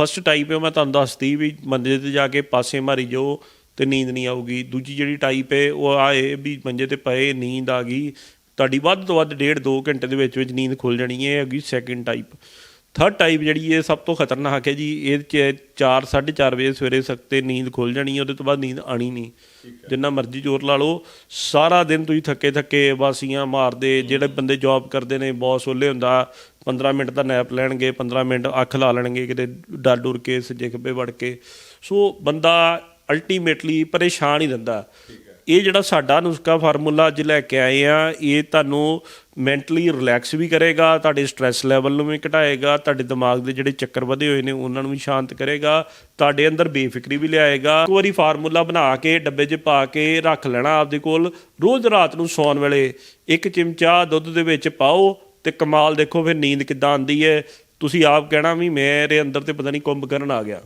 First type ਹੈ ਮੈਂ ਤੁਹਾਨੂੰ ਦੱਸਦੀ ਵੀ ਮੰਜੇ ਤੇ ਜਾ ਕੇ ਪਾਸੇ ਮਾਰੀ ਜਾਓ ਤੇ ਨੀਂਦ ਨਹੀਂ ਆਊਗੀ। ਦੂਜੀ ਜਿਹੜੀ ਟਾਈਪ ਹੈ, ਉਹ ਆਏ ਵੀ ਮੰਜੇ ਤੇ ਪਏ, ਨੀਂਦ ਆ ਗਈ। ਤੁਹਾਡੀ ਵੱਧ ਤੋਂ ਵੱਧ ਡੇਢ 2 ਘੰਟੇ ਦੇ ਵਿੱਚ ਵਿੱਚ ਨੀਂਦ ਖੁੱਲ ਜਾਣੀ ਹੈ, ਇਹ ਹੈਗੀ ਸੈਕਿੰਡ ਟਾਈਪ ਥਰਡ ਟਾਈਪ ਜਿਹੜੀ ਹੈ ਸਭ ਤੋਂ ਖਤਰਨਾਕ ਹੈ ਜੀ ਇਹ ਚ 4 4:30 ਵਜੇ ਸਵੇਰੇ ਸਕਤੇ ਨੀਂਦ ਖੁੱਲ ਜਾਣੀ ਹੈ ਉਹਦੇ ਤੋਂ ਬਾਅਦ ਨੀਂਦ ਆਣੀ ਨਹੀਂ। ਜਿੰਨਾ ਮਰਜ਼ੀ ਜ਼ੋਰ ਲਾ ਲਓ ਸਾਰਾ ਦਿਨ ਤੁਸੀਂ ਥੱਕੇ ਥੱਕੇ ਵਾਸੀਆਂ ਮਾਰਦੇ ਜਿਹੜੇ ਬੰਦੇ ਜੌਬ ਕਰਦੇ ਨੇ ਬੌਸ ਉਹਲੇ ਹੁੰਦਾ 15 ਮਿੰਟ ਦਾ ਨੈਪ ਲੈਣਗੇ 15 ਮਿੰਟ ਅੱਖ ਲਾ ਲੈਣਗੇ ਕਿਤੇ ਡਰ ਡੁਰ ਕੇ ਸੱਜੇ ਖੱਬੇ ਵੜ ਕੇ। ਸੋ ਬੰਦਾ ਅਲਟੀਮੇਟਲੀ ਪਰੇਸ਼ਾਨ ਹੀ ਰਹਿੰਦਾ। ਇਹ ਜਿਹੜਾ ਸਾਡਾ ਨੁਸਖਾ ਫਾਰਮੂਲਾ ਅੱਜ ਲੈ ਕੇ ਆਏ ਆ ਇਹ ਤੁਹਾਨੂੰ ਮੈਂਟਲੀ ਰਿਲੈਕਸ ਵੀ ਕਰੇਗਾ, ਤੁਹਾਡੇ ਸਟ्रेस ਲੈਵਲ ਨੂੰ ਵੀ ਘਟਾਏਗਾ, ਤੁਹਾਡੇ ਦਿਮਾਗ ਦੇ ਜਿਹੜੇ ਚੱਕਰ ਵਧੇ ਹੋਏ ਨੇ ਉਹਨਾਂ ਨੂੰ ਵੀ ਸ਼ਾਂਤ ਕਰੇਗਾ, ਤੁਹਾਡੇ ਅੰਦਰ ਬੇਫਿਕਰੀ ਵੀ ਲਿਆਏਗਾ। ਇੱਕ ਵਾਰੀ ਫਾਰਮੂਲਾ ਬਣਾ ਕੇ, ਡੱਬੇ 'ਚ ਪਾ ਕੇ ਰੱਖ ਲੈਣਾ ਆਪਦੇ ਕੋਲ। ਰੋਜ਼ ਰਾਤ ਨੂੰ ਸੌਣ ਵੇਲੇ ਇੱਕ ਚਮਚਾ ਦੁੱਧ ਦੇ ਵਿੱਚ ਪਾਓ ਤੇ ਕਮਾਲ ਦੇਖੋ ਫਿਰ ਨੀਂਦ ਕਿੱਦਾਂ ਆਉਂਦੀ ਹੈ। ਤੁਸੀਂ ਆਪ ਕਹਿਣਾ ਵੀ ਮੇਰੇ ਅੰਦਰ ਤੇ ਪਤਾ ਨਹੀਂ ਕੁੰਭ ਕਰਨ ਆ ਗਿਆ।